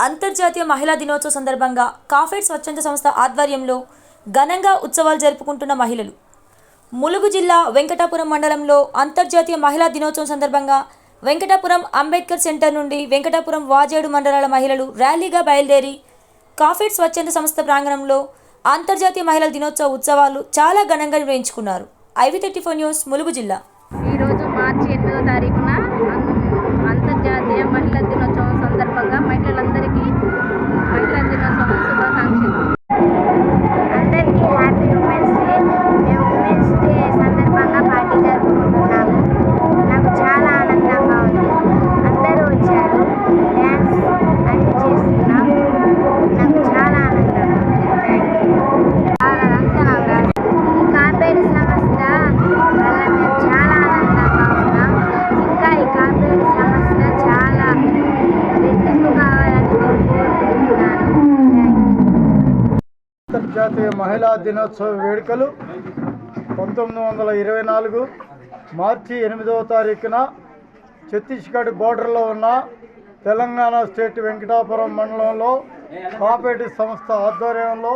అంతర్జాతీయ మహిళా దినోత్సవ సందర్భంగా కాఫెడ్ స్వచ్ఛంద సంస్థ ఆధ్వర్యంలో ఘనంగా ఉత్సవాలు జరుపుకుంటున్న మహిళలు. ములుగు జిల్లా వెంకటాపురం మండలంలో అంతర్జాతీయ మహిళా దినోత్సవం సందర్భంగా వెంకటాపురం అంబేద్కర్ సెంటర్ నుండి వెంకటాపురం వాజేడు మండలాల మహిళలు ర్యాలీగా బయలుదేరి కాఫెడ్ స్వచ్ఛంద సంస్థ ప్రాంగణంలో అంతర్జాతీయ మహిళల దినోత్సవ ఉత్సవాలు చాలా ఘనంగా నిర్వహించుకున్నారు. IV thirty four news Mulugu జిల్లా. అంతర్జాతీయ మహిళా దినోత్సవ వేడుకలు పంతొమ్మిది వందల ఇరవై నాలుగు మార్చి ఎనిమిదవ తారీఖున ఛత్తీస్గఢ్ బోర్డర్లో ఉన్న తెలంగాణ స్టేట్ వెంకటాపురం మండలంలో కాపేటి సంస్థ ఆధ్వర్యంలో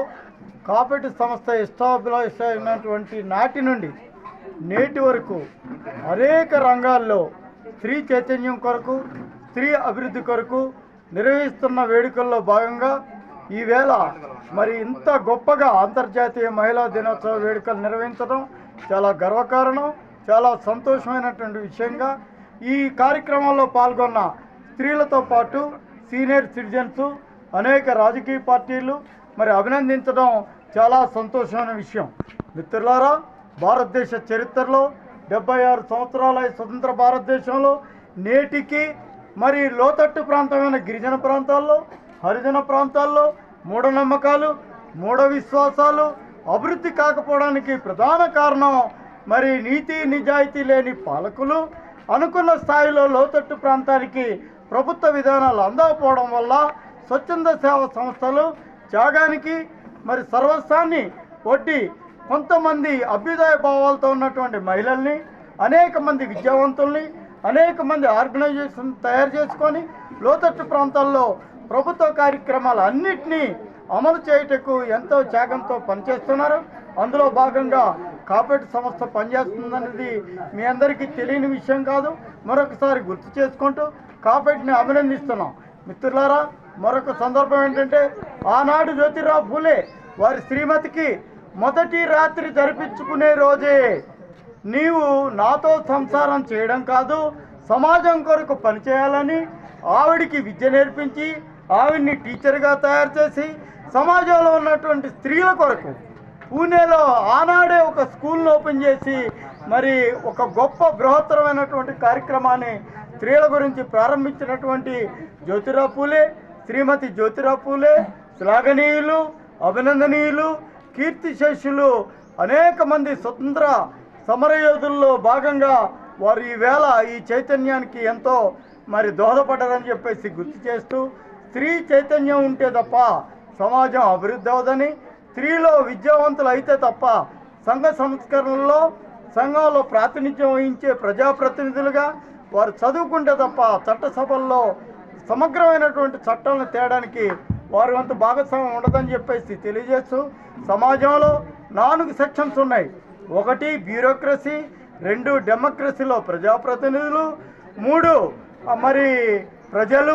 కాపేటి సంస్థ ఎస్టాబ్లిష్ అయినటువంటి నాటి నుండి నేటి వరకు అనేక రంగాల్లో స్త్రీ చైతన్యం కొరకు స్త్రీ అభివృద్ధి కొరకు నిర్వహిస్తున్న వేడుకల్లో భాగంగా ఈవేళ మరి ఇంత గొప్పగా అంతర్జాతీయ మహిళా దినోత్సవ వేడుకలు నిర్వహించడం చాలా గర్వకారణం చాలా సంతోషమైనటువంటి విషయంగా ఈ కార్యక్రమంలో పాల్గొన్న స్త్రీలతో పాటు సీనియర్ సిటిజన్స్ అనేక రాజకీయ పార్టీలు మరి అభినందించడం చాలా సంతోషమైన విషయం. మిత్రులారా భారతదేశ చరిత్రలో డెబ్బై ఆరు సంవత్సరాల స్వతంత్ర భారతదేశంలో నేటికి మరి లోతట్టు ప్రాంతమైన గిరిజన ప్రాంతాల్లో హరిజన ప్రాంతాల్లో మూఢనమ్మకాలు మూఢ విశ్వాసాలు అభివృద్ధి కాకపోవడానికి ప్రధాన కారణం మరి నీతి నిజాయితీ లేని పాలకులు అనుకున్న స్థాయిలో లోతట్టు ప్రాంతానికి ప్రభుత్వ విధానాలు అందకపోవడం వల్ల స్వచ్ఛంద సేవ సంస్థలు త్యాగానికి మరి సర్వస్వాన్ని ఒడ్డి కొంతమంది అభ్యుదయ భావాలతో ఉన్నటువంటి మహిళల్ని అనేక మంది విద్యావంతుల్ని అనేక మంది ఆర్గనైజేషన్ తయారు చేసుకొని లోతట్టు ప్రాంతాల్లో ప్రభుత్వ కార్యక్రమాలు అన్నింటినీ అమలు చేయుటకు ఎంతో త్యాగంతో పనిచేస్తున్నారు. అందులో భాగంగా కాపరేట్ సంస్థ పనిచేస్తుందనేది మీ అందరికీ తెలియని విషయం కాదు. మరొకసారి గుర్తు చేసుకుంటూ కాపేట్ని అభినందిస్తున్నాం. మిత్రులారా మరొక సందర్భం ఏంటంటే ఆనాడు జ్యోతిరావు పూలే వారి శ్రీమతికి మొదటి రాత్రి జరిపించుకునే రోజే. నీవు నాతో సంసారం చేయడం కాదు సమాజం కొరకు పనిచేయాలని ఆవిడికి విద్య నేర్పించి ఆవిడ్ని టీచర్గా తయారు చేసి సమాజంలో ఉన్నటువంటి స్త్రీల కొరకు పూణేలో ఆనాడే ఒక స్కూల్ను ఓపెన్ చేసి మరి ఒక గొప్ప బృహత్తరమైనటువంటి కార్యక్రమాన్ని స్త్రీల గురించి ప్రారంభించినటువంటి జ్యోతిరా పూలే శ్రీమతి జ్యోతిరా పూలే శ్లాఘనీయులు అభినందనీయులు కీర్తిశేషులు అనేక మంది స్వతంత్ర సమరయోధుల్లో భాగంగా వారు ఈవేళ ఈ చైతన్యానికి ఎంతో మరి దోహదపడ్డారని చెప్పేసి గుర్తు చేస్తూ స్త్రీ చైతన్యం ఉంటే తప్ప సమాజం అభివృద్ధి అవదని స్త్రీలో విద్యావంతులు అయితే తప్ప సంఘ సంస్కరణలో సంఘంలో ప్రాతినిధ్యం వహించే ప్రజాప్రతినిధులుగా వారు చదువుకుంటే తప్ప చట్టసభల్లో సమగ్రమైనటువంటి చట్టాలను తేయడానికి వారి వంతు భాగస్వామ్యం ఉండదని చెప్పేసి తెలియజేస్తూ సమాజంలో నాలుగు సెక్షన్స్ ఉన్నాయి. ఒకటి బ్యూరోక్రసీ రెండు డెమోక్రసీలో ప్రజాప్రతినిధులు మూడు మరి ప్రజలు